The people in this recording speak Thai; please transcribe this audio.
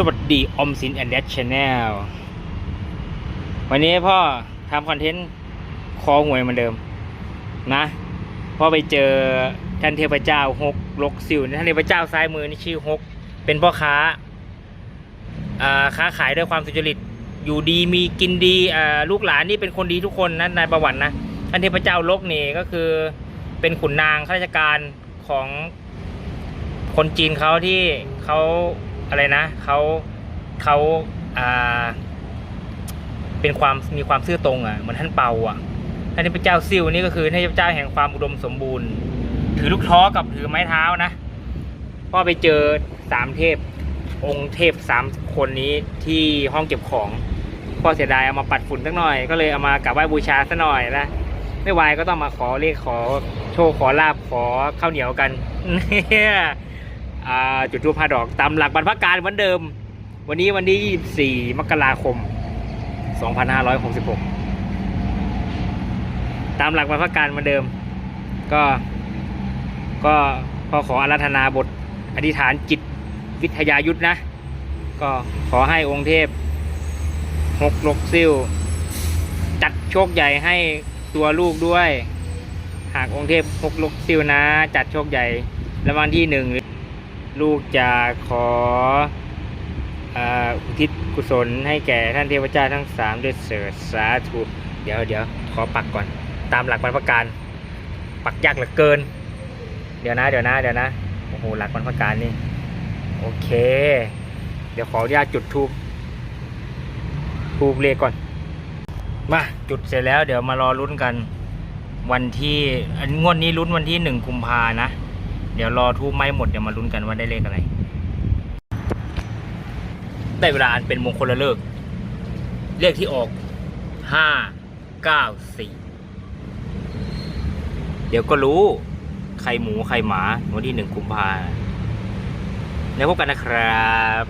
สวัสดีอมสินแอนด์เดชแนลวันนี้พ่อทำคอนเทนต์คอหวยเหมือนเดิม นะพ่อไปเจอท่านเทพเจ้าฮกลกซิวท่านเทพเจ้าซ้ายมือนี่ชื่อฮกเป็นพ่อค้าอ่าค้าขายด้วยความสุจริต อยู่ดีมีกินดีอ่าลูกหลานนี่เป็นคนดีทุกคนนะในประวัตินะท่านเทพเจ้าลกนี่ก็คือเป็นขุนนางข้าราชการของคนจีนเขาที่เขา อะไรนะเขาเขาอ่าเป็นความมีความซื่อตรงอะเหมือนท่านเปาอะท่านเทพเจ้าซิ่วนี่ก็คือเทพเจ้าแห่งความอุดมสมบูรณ์ ถือลูกท้อกับถือไม้เท้านะพ่อไปเจอสามเทพ องค์เทพสามคนนี้ที่ห้องเก็บของพ่อเสียดายเอามาปัดฝุ่นสักหน่อย ก็เลยเอามากราบไหว้บูชาสักหน่อยนะไม่ไหวก็ต้องมาขอเลขขอโชคขอลาบขอข้าวเหนียวกันเนี่ย จุดทูปพาดอกตามหลักบรรพการเหมือนเดิม วันนี้วันที่24มกราคม 2566 ตามหลักบรรพการเหมือนเดิม ก็ก็พอขออารัธนาบทอธิษฐานจิตวิทยายุทธนะ ก็ขอให้องค์เทพหกลกซิ่วจัดโชคใหญ่ให้ตัวลูกด้วย หากองค์เทพหกลกซิ่วนะ จัดโชคใหญ่รางวัลที่หนึ่ง ลูกจะขออุทิศกุศลให้แก่ท่านเทพเจ้าทั้งสามด้วยเสดสาธุเดี๋ยวเดี๋ยวขอปักก่อน ตามหลักบรรพการ ปักยากเหลือเกิน เดี๋ยวนะเดี๋ยวนะเดี๋ยวนะโอ้โหหลักบรรพการนี่โอเค เดี๋ยวขออนุญาตจุดทูบทูบเลขก่อน มาจุดเสร็จแล้วเดี๋ยวมารอลุ้นกัน วันที่อันงวดนี้ลุ้นวันที่หนึ่งกุมภานะ เดี๋ยวรอทูบไม่หมดเดี๋ยวมาลุ้นกันว่าได้เลขอะไร ได้เวลาอันเป็นมงคลละเลิก เลขที่ออกห้าเก้าสี่เดี๋ยวก็รู้ใครหมูใครหมาวันที่หนึ่งกุมภาแล้วพบกันนะครับ